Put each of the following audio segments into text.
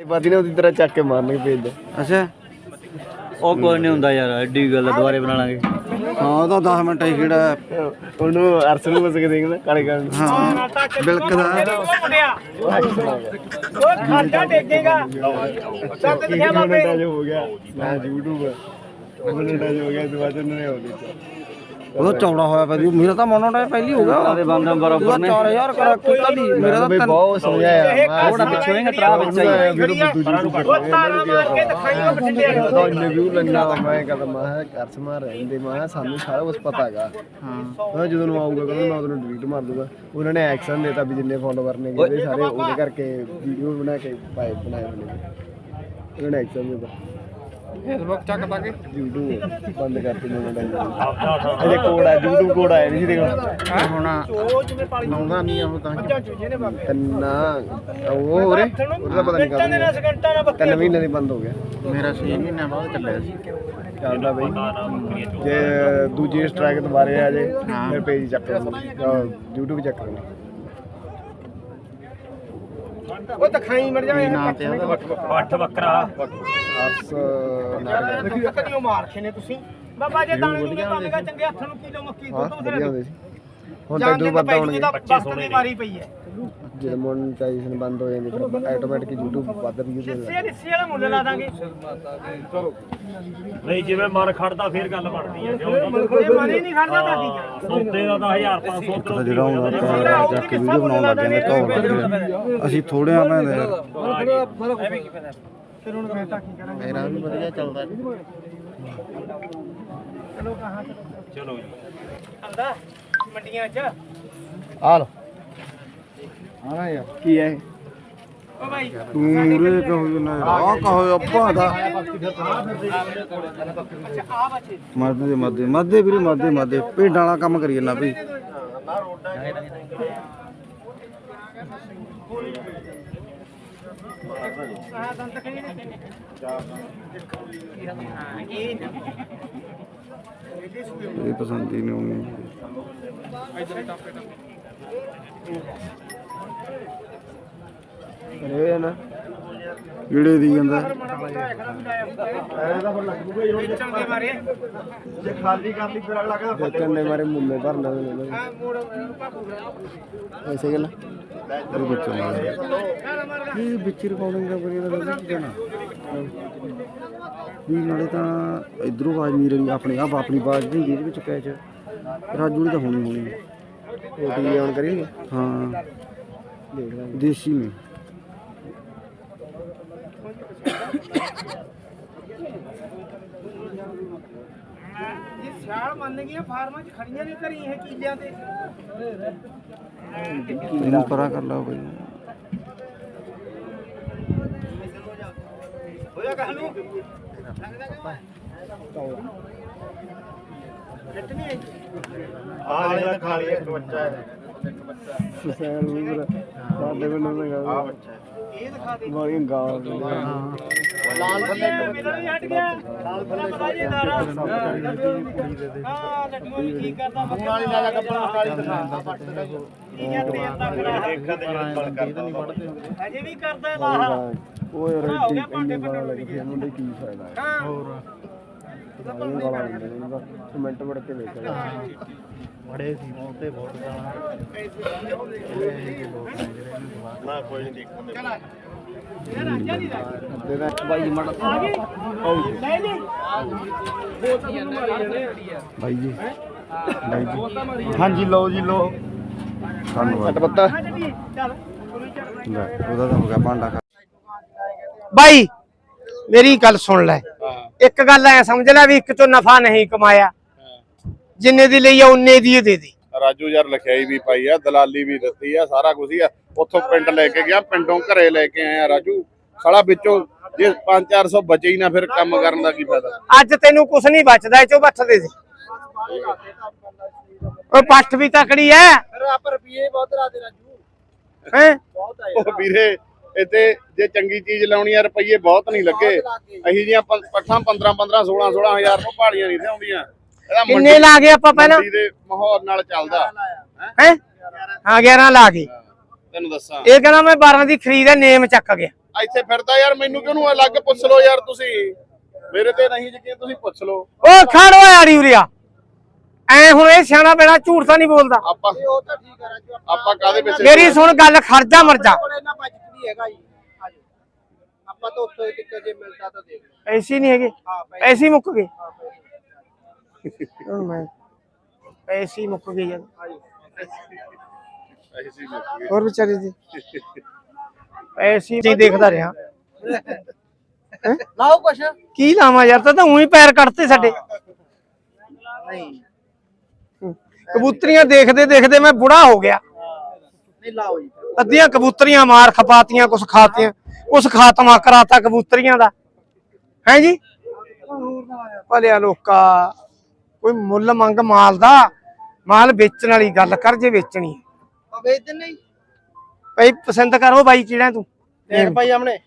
ਬਾਦੀ ਨੇ ਉਹਦੀ ਤਰ੍ਹਾਂ ਚੱਕ ਕੇ ਮਾਰਨੇ ਭੇਜਦਾ ਅੱਛਾ। ਉਹ ਕੋਈ ਨਹੀਂ ਹੁੰਦਾ ਯਾਰ ਐਡੀ ਗੱਲ ਦੁਬਾਰੇ ਬਣਾ ਲਾਂਗੇ। ਹਾਂ ਉਹ ਤਾਂ 10 ਮਿੰਟ ਹੀ ਖੇੜਾ ਉਹਨੂੰ ਅਰਸ ਨੂੰ ਬਸ ਕੇ ਦੇਖਦਾ ਕਾਲੇ ਕਾਲੇ। ਹਾਂ ਬਿਲਕਦਾ ਇੱਕ ਮਿੰਟਾਂ 'ਚ ਹੋ ਗਿਆ। ਮੈਂ YouTube ਮਿੰਟਾਂ 'ਚ ਹੋ ਗਿਆ ਤੇ ਬਾਅਦ ਉਹਨੇ ਹੋ ਦਿੱਤਾ ਉਹ ਚੌੜਾ ਹੋਇਆ ਪਿਆ ਜੀ ਮੇਰਾ ਤਾਂ ਮਨੋਂ ਟਾਈਮ ਪਹਿਲੀ ਹੋ ਗਿਆ ਸਾਰੇ ਬੰਦਾਂ ਬਰਾਬਰ ਨੇ 4000 ਕਰਾ ਕੀਤਾ ਦੀ ਮੇਰਾ ਤਾਂ ਬਹੁਤ ਸਮਝਾਇਆ ਮੈਂ ਥੋੜਾ ਪਿੱਛੋਂ ਹੀ ਟਰਾ ਵਿੱਚ ਆਈ ਇੰਨੇ ਵਿਊ ਲੈਣਾ ਮੈਂ ਕਹਿੰਦਾ ਮੈਂ ਕਰ ਸਮਾ ਰਹਿੰਦੇ ਮੈਂ ਸਾਨੂੰ ਸਾਰਾ ਕੁਝ ਪਤਾ ਹੈਗਾ ਹਾਂ ਜਦੋਂ ਨੂੰ ਆਊਗਾ ਕਹਿੰਦਾ ਮੈਂ ਉਹਨੂੰ ਡਿਲੀਟ ਮਾਰ ਦੂੰਗਾ ਉਹਨਾਂ ਨੇ ਐਕਸ਼ਨ ਦੇਤਾ ਵੀ ਜਿੰਨੇ ਫੋਲੋਵਰ ਨੇ ਜਿਹੜੇ ਸਾਰੇ ਉਹਦੇ ਕਰਕੇ ਵੀਡੀਓ ਬਣਾ ਕੇ ਪਾਏ ਬਣਾਏ ਹੋਏ ਨੇ ਉਹਨਾਂ ਨੇ ਐਕਸ਼ਨ ਦਿੱਤਾ ਫੇਸਬੁੱਕ ਚੱਕ ਤਾ ਕੇ। YouTube ਬੰਦ ਕਰਤੀ ਨੇ ਉਹਨਾਂ ਨੇ ਇਹਦੇ ਕੋਡ ਆ YouTube ਕੋਡ ਆਇਆ ਨਹੀਂ ਦੇਖੋ ਹੁਣ ਲਾਉਂਦਾ ਨਹੀਂ ਉਹ ਤਾਂ। ਕੰਨਾ ਉਹ ਹੋਰੇ ਉਹਦਾ ਪਤਾ ਨਹੀਂ ਕਦੋਂ ਤਿੰਨ ਮਹੀਨੇ ਦੀ ਬੰਦ ਹੋ ਗਿਆ। ਮੇਰਾ 6 ਮਹੀਨਿਆਂ ਬਾਅਦ ਚੱਲਿਆ ਸੀ। ਚੱਲਦਾ ਬਈ। ਜੇ ਦੂਜੀ ਸਟ੍ਰਾਈਕ ਦੁਬਾਰੇ ਆ ਜੇ ਫਿਰ ਪੇਜ ਚੱਕ ਲੈਣਾ YouTube ਚੱਕ ਲੈਣਾ ਉਹ ਦਿਖਾਈ ਮਰ ਕੀ ਨਾਂ ਤੇ ਪੱਠ ਬੱਕਰਾ। ਅਰਸ ਨਾਰ ਕਦੀਓ ਮਾਰਖੇ ਨੇ ਤੁਸੀਂ? ਬਾਬਾ ਜੇ ਦਾਣੇ ਨੂੰ ਕੰਮ ਦਾ ਚੰਗੇ ਹੱਥ ਨੂੰ ਕਿਲੋ ਮੱਕੀ ਹਾਂ ਦੁੱਧ ਵਧੀਆ ਬਥੇਰਾ ਹੁੰਦੇ ਸੀ। ਹੁਣ ਤਾਂ ਇਦੋਂ ਵੱਧ ਹੋਣਗੇ ਵਕਤ ਦੀ ਮਾਰੀ ਪਈ ਹੈ। ਜਦੋਂ ਮੋਨਟਾਈਜੇਸ਼ਨ ਬੰਦ ਹੋ ਜਾਂਦੀ ਫਿਰ ਆਟੋਮੈਟਿਕ YouTube ਵੱਧ ਵੀ ਦੇ ਸੇ ਰਿੱਸੇ ਵਾਲਾ ਮੁੱਲ ਲਾ ਦਾਂਗੇ। ਨਹੀਂ ਜਿਵੇਂ ਮਨ ਖੜਦਾ ਫੇਰ ਗੱਲ ਬਣਦੀ ਹੈ। ਜੇ ਮਨ ਹੀ ਨਹੀਂ ਖੜਦਾ ਤਾਂ ਕੀ ਕਰਾਂ ਸੌਦੇ ਦਾ ਤਾਂ 1500 ਤਾਂ ਜਿਹੜਾ ਹੁੰਦਾ ਤਾਂ ਜਾ ਕੇ ਵੀਡੀਓ ਬਣਾਉਣ ਲੱਗ ਜਾਂਦੇ ਧੌਲ ਕਰਦੇ ਅਸੀਂ ਥੋੜੇ ਆ ਮੈਂ ਫਿਰ ਹੁਣ ਮੈਂ ਤਾਂ ਕੀ ਕਰਾਂ ਮੇਰਾ ਵੀ ਵਧੀਆ ਚੱਲਦਾ। ਚਲੋ ਕਹਾਂ ਚਲੋ। ਜੀ। ਆਂਦਾ ਮੰਡੀਆਂ 'ਚ ਆ ਲੋ ਹਾਂ ਯਾਰ। ਕੀ ਹੈ ਓ ਭਾਈ ਤੂੰ ਮੂਰੇ ਕਹੋ ਨਾ ਆ ਕਹੋ ਅੱਪਾ ਦਾ। ਅੱਛਾ ਆ ਬੱਚੇ। ਮਰਦੇ ਮਰਦੇ ਮਰਦੇ ਵੀਰੇ ਮਰਦੇ ਮਰਦੇ। ਭੇਡਾਂ ਵਾਲਾ ਕੰਮ ਕਰੀ ਜਾਂਦਾ ਖੜੀ ਨੇ ਹਾਂ ਇਹ ਨਾ ਪਸੰਦ ਹੀ ਨਹੀਂ ਆਉਣੀ ਇਹ ਨਾ। ਜਿਹੜੇ ਦੀ ਜਾਂਦਾ ਵੇਚਣ ਦੇ ਬਾਰੇ ਦੇਖਣ ਦੇ ਮਾਰੇ ਮੁੰਨੇ ਭਰਨਾ ਨੇ। ਆ ਮੋੜ ਭਾਪੂ। ਐਸੇ ਗੱਲ। ਇਹ ਬੱਚਾ ਇਹ ਵਿੱਚ ਰਿਕਾਰਡਿੰਗ ਦਾ ਬਰੀ ਦਾ ਕੀ ਕਹਿਣਾ? ਵੀ ਨਾਲੇ ਤਾਂ ਇਧਰੋਂ ਆਵਾਜ਼ ਨਹੀਂ ਰਹੀ ਆਪਣੀ ਆਪ ਆਪਣੀ ਆਵਾਜ਼ ਦੀ ਇਹਦੇ ਵਿੱਚ ਕੈਚ ਰਾਜੂ ਦੀ ਤਾਂ ਹੋਣੀ ਹੋਣੀ। ਹੈ। ਉਹ ਟੀ ਆਨ ਕਰੀਏ ਹਾਂ। ਦੇਖ ਲਾਂਗੇ ਦੇਸੀ ਨੇ ਇਹ ਸਿਆਲ ਮੰਨ ਗਈਆਂ ਫਾਰਮਾਂ 'ਚ ਖੜੀਆਂ ਨਹੀਂ ਕਰੀ ਇਹ ਕੀਲਿਆਂ ਤੇ। ਇਹਨੂੰ ਪਰਾਂ ਕਰ ਲਾ ਬਈ। ਹੋਇਆ ਕਹ ਨੂੰ ਲੱਟ ਨਹੀਂ ਆਈ ਆ ਜਿਹੜਾ ਖਾ ਲਿਆ ਇੱਕ ਬੱਚਾ ਹੈ ਸੈਲ ਵੀ ਸਾਡੇ ਕੋਲ ਨਾ ਗਾ ਇਹ ਦਿਖਾ ਦੇ ਵਾਲੀਆਂ ਗਾਲ ਲਾਲ ਥੱਲੇ ਮੇਰਾ ਵੀ ਹਟ ਗਿਆ। ਲਾਲ ਥੱਲੇ ਪਤਾ ਜੀ ਨਾਰਾ ਹਾਂ ਲੱਟੂ ਵੀ ਠੀਕ ਕਰਦਾ ਬੱਕਰਾ ਵਾਲੀ ਲਾਲਾ ਕੱਪੜਾ ਕਾਲੀ ਦਿਖਾ ਪੱਟ ਦਾ ਇਹ ਜਾਂ ਤੇਲ ਦਾ ਬੜਾ ਅਜੇ ਵੀ ਕਰਦਾ ਹੈ ਲਾਹਾ ਉਹ ਯਾਰ ਹੋ ਗਿਆ ਭਾਂਡੇ ਫਿਰ ਮੁੰਡੇ ਕੀ ਫਾਇਦਾ ਹੈ? ਹਾਂ। ਹੋਰ ਹੁੰਦੇ ਨੇ ਕਮੈਂਟ ਪੜ ਕੇ ਵੇਖ ਲੈ ਬੜੇ ਸੀ ਬਹੁਤੇ ਬਹੁਤ ਗਾਲਾਂ ਇਹ ਰਾਜਾ ਨਹੀਂ ਦਾ। ਅੱਧੇ ਦਾ ਬਾਈ ਮੜ ਆ ਗਈ ਲੈ ਲਈ ਬਾਈ ਜੀ ਬਾਈ ਜੀ ਹਾਂਜੀ ਲਓ ਜੀ ਲਓ। ਧੰਨਵਾਦ। ਪੱਤਾ। ਉਹਦਾ ਤਾਂ ਹੋ ਗਿਆ ਭਾਂਡਾ ਖਾ ਬਾਈ ਮੇਰੀ ਗੱਲ ਸੁਣ ਲੈ। ਇੱਕ ਗੱਲ ਐ ਸਮਝ ਲੈ ਵੀ ਇੱਕ ਤੋਂ ਨਫਾ ਨਹੀਂ ਕਮਾਇਆ। ਜਿੰਨੇ ਦੀ ਲਈ ਆ ਉਨੇ ਦੀ ਹੀ ਦੇ ਦੇ। ਰਾਜੂ ਯਾਰ ਲਿਖਾਈ ਵੀ ਪਾਈ ਆ ਦਲਾਲੀ ਵੀ ਦਿੱਤੀ ਆ ਸਾਰਾ ਕੁਝ ਹੀ ਆ। ਉੱਥੋਂ ਪਿੰਡ ਲੈ ਕੇ ਗਿਆ ਪਿੰਡੋਂ ਘਰੇ ਲੈ ਕੇ ਆਇਆ ਰਾਜੂ। ਸਾਲਾ ਵਿੱਚੋਂ ਜੇ 5-400 ਬਚੇ ਹੀ ਨਾ ਫਿਰ ਕੰਮ ਕਰਨ ਦਾ ਕੀ ਫਾਇਦਾ? ਅੱਜ ਤੈਨੂੰ ਕੁਛ ਨਹੀਂ ਬਚਦਾ ਇਹ ਚੋਂ ਬੱਠ ਦੇ ਦੇ। ਓ ਪੱਠ ਵੀ ਤਕੜੀ ਐ। ਹੈ? ਉਹ ਵੀਰੇ ਇੱਥੇ ਜੇ ਚੰਗੀ ਚੀਜ਼ ਲਾਉਣੀ ਆ ਰੁਪਈਏ ਬਹੁਤ ਨਹੀਂ ਲੱਗੇ। ਅਹੀ ਜੀਆਂ ਪੱਠਾਂ 15-15 16-16000 ਤੋਂ ਭਾਲੀਆਂ ਨਹੀਂ ਆਉਂਦੀਆਂ। ਇਹਦਾ ਕਿੰਨੇ ਲਾ ਗਏ ਆਪਾਂ ਪਹਿਲਾਂ? ਮੰਡੀ ਦੇ ਮਾਹੌਲ ਨਾਲ ਚੱਲਦਾ। ਹੈ? ਹਾਂ 11 ਲਾ ਗਏ। ਤੈਨੂੰ ਦੱਸਾਂ। ਇਹ ਕਹਿੰਦਾ ਮੈਂ 12 ਦੀ ਖਰੀਦ ਹੈ ਨੇਮ ਚੱਕ ਗਿਆ। ਇੱਥੇ ਫਿਰਦਾ ਯਾਰ ਮੈਨੂੰ ਕਿਉਂ ਅਲੱਗ ਪੁੱਛ ਲਓ ਯਾਰ ਤੁਸੀਂ? ਮੇਰੇ ਤੇ ਨਹੀਂ ਯਕੀਨ ਤੁਸੀਂ ਪੁੱਛ ਲਓ। ਉਹ ਖੜ ਓਏ ਆੜੀ ਉਰਿਆ। ਐ ਹੁਣ ਇਹ ਸਿਆਣਾ ਬੇੜਾ ਝੂਠ ਤਾਂ ਨਹੀਂ ਬੋਲਦਾ। ਆਪਾਂ ਉਹ ਤਾਂ ਠੀਕ ਹੈ ਰਾਜੂ ਆਪਾਂ ਕਾਦੇ ਵਿੱਚ ਮੇਰੀ ਸੁਣ ਗੱਲ ਖਰਜਾ ਮਰਜਾ ਆਪਾਂ ਤਾਂ ਉੱਥੇ ਕਿੱਥੇ ਜੇ ਮਿਲਦਾ ਤਾਂ ਦੇਖ ਐਸੀ ਨਹੀਂ ਹੈਗੇ। ਐਸੀ ਮੁੱਕ ਗਏ। ਹੁਣ ਮੈਂ ਐਸੀ ਹੀ ਮੁੱਕ ਗਏ ਯਾਰ। ਹੋਰ ਵਿਚਾਰੇ ਜੀ ਐਸੀ ਨਹੀਂ ਦੇਖਦਾ ਰਿਹਾ। ਲਾਓ ਕੁਛ। ਕੀ ਲਾਵਾਂ ਯਾਰ ਤਾਂ ਤਾਂ ਉਹੀ ਪੈਰ ਕੱਟਤੇ ਸਾਡੇ। ਨਹੀਂ। ਕਬੂਤਰੀਆਂ ਦੇਖਦੇ ਦੇਖਦੇ ਮੈਂ ਬੁੜਾ ਹੋ ਗਿਆ। ਨਹੀਂ ਲਾਓ ਜੀ। ਅੱਧੀਆਂ ਕਬੂਤਰੀਆਂ ਮਾਰ ਖਪਾਤੀਆਂ ਕੁਛ ਖਾਤੀਆਂ ਕੁਛ ਖਾਤਮਾ ਕਰਾਤਾ ਕਬੂਤਰੀਆਂ ਦਾ। ਹੈ ਜੀ? ਭਲਿਆ ਲੋਕਾ। ਕੋਈ ਮੁੱਲ ਮੰਗ ਮਾਲ ਦਾ ਮਾਲ ਵੇਚਣ ਵਾਲੀ ਗੱਲ ਕਰ ਜੇ ਵੇਚਣੀ। ਆ ਵੇਚ ਭਾਈ ਪਸੰਦ ਕਰੋ ਬਾਈ ਕਿਹੜਾ ਤੂੰ? ਦੇਖ। ਭਾਈ ਆਮਣੇ।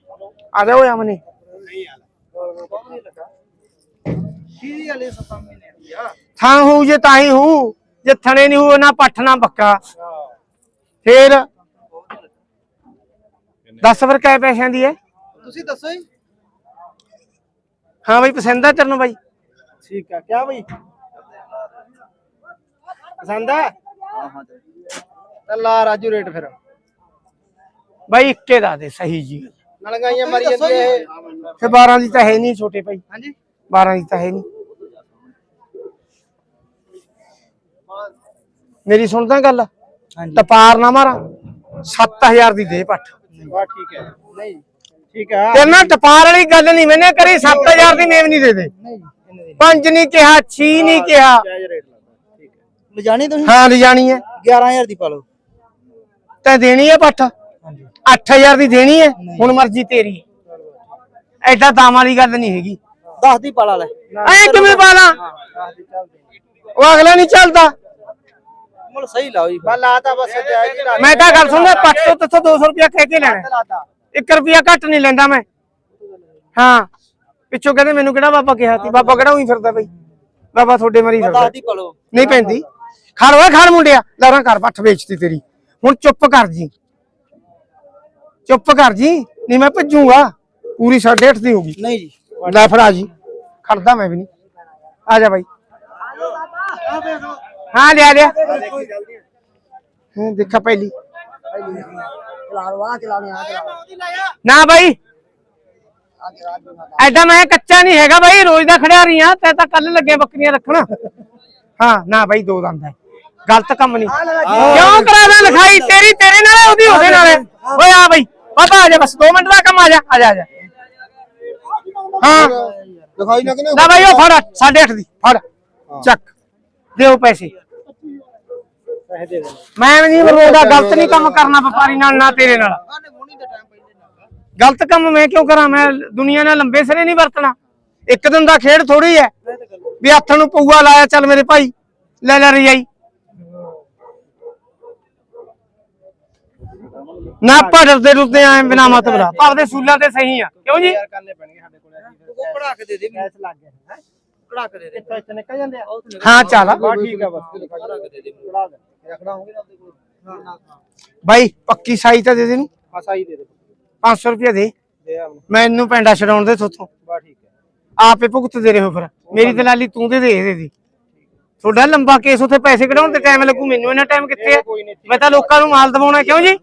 ਆ ਜਾ ਓਏ ਅਮਨੇ ਕੀ ਵਾਲੇ 7 ਮਹੀਨੇ ਦੀ ਆ। ਥਾਂ ਹੋਊ ਜੇ ਤਾਂ ਹੀ ਹੋਊ ਜੇ ਥਣੇ ਨਹੀਂ ਹੋਊ ਨਾ ਪੱਠ ਨਾ ਬੱਕਾ। ਫੇਰ ਦੱਸ ਫਿਰ ਕਿੰਨੇ ਪੈਸਿਆਂ ਦੀ ਹੈ ਤੁਸੀਂ ਦੱਸੋ ਜੀ। ਹਾਂ ਬਾਈ ਪਸੰਦ ਆ ਤੈਨੂੰ ਬਾਈ। ਠੀਕ ਆ ਕਿਆ ਭਾਈ ਪਸੰਦ ਆ? ਤਾਂ ਲਾ ਰਾਜੂ ਰੇਟ ਫਿਰ। ਬਾਈ ਇੱਕੇ ਦਾ ਦੇ ਸਹੀ ਜੀ। ਨਲਗਾਈਆਂ ਮਾਰੀ ਜਾਂਦੀ ਇਹ। ਫੇ 12 ਦੀ ਤਾਂ ਹੈ ਨਹੀਂ ਛੋਟੇ ਭਾਈ। ਹਾਂਜੀ। 12 ਦੀ ਤਾਂ ਹੈ ਨਹੀਂ। ਮੇਰੀ ਸੁਣਦਾ ਗੱਲ? ਹਾਂਜੀ। ਤਪਾਰ ਨਾ ਮਾਰਾਂ। 7000 ਦੀ ਦੇ ਪੱਠ। ਵਾਹ ਠੀਕ ਹੈ। ਨਹੀਂ ਠੀਕ ਹੈ ਤੇ ਨਾ ਟਪਾਰ ਵਾਲੀ ਗੱਲ ਨਹੀਂ ਮੈਨੇ ਕਰੀ 7000 ਦੀ ਮੇਵ ਨਹੀਂ ਦੇ ਦੇ। ਨਹੀਂ ਪੰਜ ਨਹੀਂ ਕਿਹਾ 6 ਨਹੀਂ ਕਿਹਾ ਜਾਇਜ਼ ਰੇਟ ਲੱਗਦਾ ਠੀਕ ਹੈ ਲਿਜਾਣੀ ਤੁਸੀਂ? ਹਾਂ ਲਿਜਾਣੀ ਹੈ। 11000 ਦੀ ਪਾ ਲਓ। ਤੈਂ ਦੇਣੀ ਹੈ ਪੱਠ? ਹਾਂਜੀ। 8000 ਦੀ ਦੇਣੀ ਹੈ? ਹੁਣ ਮਰਜ਼ੀ ਤੇਰੀ। ਐਡਾ ਦਾਮ ਵਾਲੀ ਗੱਲ ਨਹੀਂ ਹੈਗੀ। 10 ਦੀ ਪਾਲਾ ਲੈ ਐ ਕਿਵੇਂ ਪਾਲਾਂ 10 ਦੀ ਚੱਲਦੀ ਉਹ ਅਗਲਾ ਨਹੀਂ ਚੱਲਦਾ। ਮੁੱਲ ਸਹੀ ਲਾਓ ਜੀ। ਬਾ ਲਾਤਾ ਬਸ ਮੈਂ ਤਾਂ ਗੱਲ ਸੁਣਦਾ ਪੱਠ ਤੋਂ ਤੇਥੋਂ 200 ਰੁਪਇਆ ਕਹਿ ਕੇ ਲੈਣਾ 1 ਰੁਪਿਆ ਘੱਟ ਨਹੀਂ ਲੈਂਦਾ ਮੈਂ। ਹਾਂ। ਪਿੱਛੋਂ ਕਹਿੰਦੇ ਮੈਨੂੰ ਕਿਹੜਾ ਬਾਬਾ ਕਿਹਾ ਸੀ? ਬਾਬਾ ਕਿਹੜਾ ਉਹੀ ਫਿਰਦਾ ਬਈ? ਬਾਬਾ ਤੁਹਾਡੇ ਮਰੀ ਫਿਰਦਾ। 10 ਦੀ ਪਾ ਲਓ। ਨਹੀਂ ਪੈਂਦੀ। ਖੜ ਓਏ ਖੜ ਮੁੰਡਿਆ। ਲਹਿਰਾਂ ਕਰ ਪੱਠ ਵੇਚਤੀ ਤੇਰੀ। ਹੁਣ ਚੁੱਪ ਕਰ ਜੀ। ਚੁੱਪ ਕਰ ਜੀ ਨਹੀਂ ਮੈਂ ਭੱਜੂਗਾ। ਪੂਰੀ 8.5 ਦੀ ਹੋਗੀ ਨਹੀਂ ਜੀ। ਲੈ ਫੜਾ ਜੀ। ਖੜਦਾ ਮੈਂ ਵੀ ਨਹੀਂ। ਆ ਜਾ ਬਾਈ। ਹਾਂ ਲਿਆ ਲਿਆ। ਹਾਂ ਦੇਖਾ ਪਹਿਲੀ। ਆ ਆ ਨਾ ਬਾਈ। ਐਡਾ ਮੈਂ ਕੱਚਾ ਨਹੀਂ ਹੈਗਾ ਬਾਈ ਰੋਜ਼ ਦਾ ਖੜਿਆ ਰਹੀ ਆ ਤੇ ਤਾਂ ਕੱਲ ਲੱਗੇ ਬੱਕਰੀਆਂ ਰੱਖਣ। ਹਾਂ ਨਾ ਬਾਈ ਦੋ ਦੰਦ ਹੈ। ਗਲਤ ਕੰਮ ਨਹੀਂ। ਕਿਉਂ ਕਰਾਦਾ ਲਿਖਾਈ? ਤੇਰੀ ਤੇਰੇ ਨਾਲ ਹੈ, ਉਹਦੀ ਉਹਦੇ ਨਾਲ ਹੈ। ਓਏ ਆ ਬਾਈ ਬਾਬਾ ਆ ਜਾ ਬਸ 2 ਮਿੰਟ ਦਾ ਕੰਮ ਆ ਜਾ ਆ ਜਾ ਆ ਜਾ। ਹਾਂ। ਦਿਖਾਈ ਨਾ ਕਿਨੇ? ਨਾ ਬਾਈ ਉਹ ਫੜ 8.5 ਦੀ ਫੜ ਚੱਕ। ਦਿਓ ਪੈਸੇ। ਮੈਂ ਵੀ ਨਹੀਂ ਰੋਦਾ ਗਲਤ ਨਹੀਂ ਕੰਮ ਕਰਨਾ ਵਪਾਰੀ ਨਾਲ ਨਾ ਤੇਰੇ ਨਾਲ। ਗਲਤ ਕੰਮ ਮੈਂ ਕਿਉਂ ਕਰਾਂ? ਮੈਂ ਦੁਨੀਆ ਨਾਲ ਲੰਬੇ ਸਿਰੇ ਨਹੀਂ ਵਰਤਣਾ। ਇੱਕ ਦਿਨ ਦਾ ਖੇਡ ਥੋੜੀ ਹੈ। ਵੀ ਹੱਥ ਨੂੰ ਪਊਆ ਲਾਇਆ ਚੱਲ ਮੇਰੇ ਭਾਈ ਲੈ ਲੈ ਰਜਾਈ। ਨਾ ਆਪਾਂ ਡਰਦੇ ਡਰਦੇ ਆਏ ਬਿਨਾ ਮਤਲਬ ਭਾਵਦੇ ਸੂਲਾਂ ਤੇ ਸਹੀ ਆ। ਕਿਉਂ ਜੀ? ਯਾਰ ਕਰਨੇ ਪੈਣਗੇ ਸਾਡੇ ਕੋਲ ਉਹ ਕਢਾ ਕੇ ਦੇ ਦੇ ਗੈਸ ਲੱਗ ਗਿਆ ਹੈ। ਕਢਾ ਕੇ ਦੇ ਦੇ। ਇੱਥੇ ਇੱਥੇ ਨਿਕਲ ਜਾਂਦੇ ਆ। ਹਾਂ ਚੱਲ। ਬਾ ਠੀਕ ਆ ਬਸ। ਕਢਾ ਕੇ ਦੇ ਦੇ ਕਢਾ ਦੇ। ਰੱਖਣਾ ਹੋਗੇ ਨਾ ਕੋਲ। ਹਾਂ। ਨਾ ਬਾਈ ਪੱਕੀ ਸਾਈ ਤਾਂ ਦੇ ਦੇ ਨੂੰ ਹਾਂ ਸਾਈ ਦੇ ਦੇ। 500 ਰੁਪਏ ਦੇ। ਦੇ ਮੈਨੂੰ। ਪੈਂਡਾ ਛਡਾਉਣ ਦੇ ਥੋਥੋਂ। ਬਾ ਠੀਕ ਹੈ ਆਪੇ ਭੁਗਤਦੇ ਰਹੋ ਫਿਰ। ਮੇਰੀ ਦਲਾਲੀ ਤੂੰ ਦੇ ਦੇ ਦੀ। ਤੁਹਾਡਾ ਲੰਬਾ ਕੇਸ ਉੱਥੇ ਪੈਸੇ ਕਢਾਉਣ ਤੇ ਟਾਈਮ ਲੱਗੂ। ਮੈਨੂੰ ਇਹਨਾਂ ਟਾਈਮ ਕਿੱਥੇ ਹੈ ਮੈਂ ਤਾਂ ਲੋਕਾਂ ਨੂੰ ਮਾਲ ਦਵਾਉਣਾ। ਕਿਉਂ ਜੀ?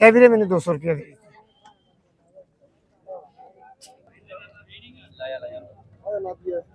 ਇਹ ਵੀਰੇ ਮੈਨੂੰ 200 ਰੁਪਏ ਦੇ ਲਾਇਆ ਲਾਇਆ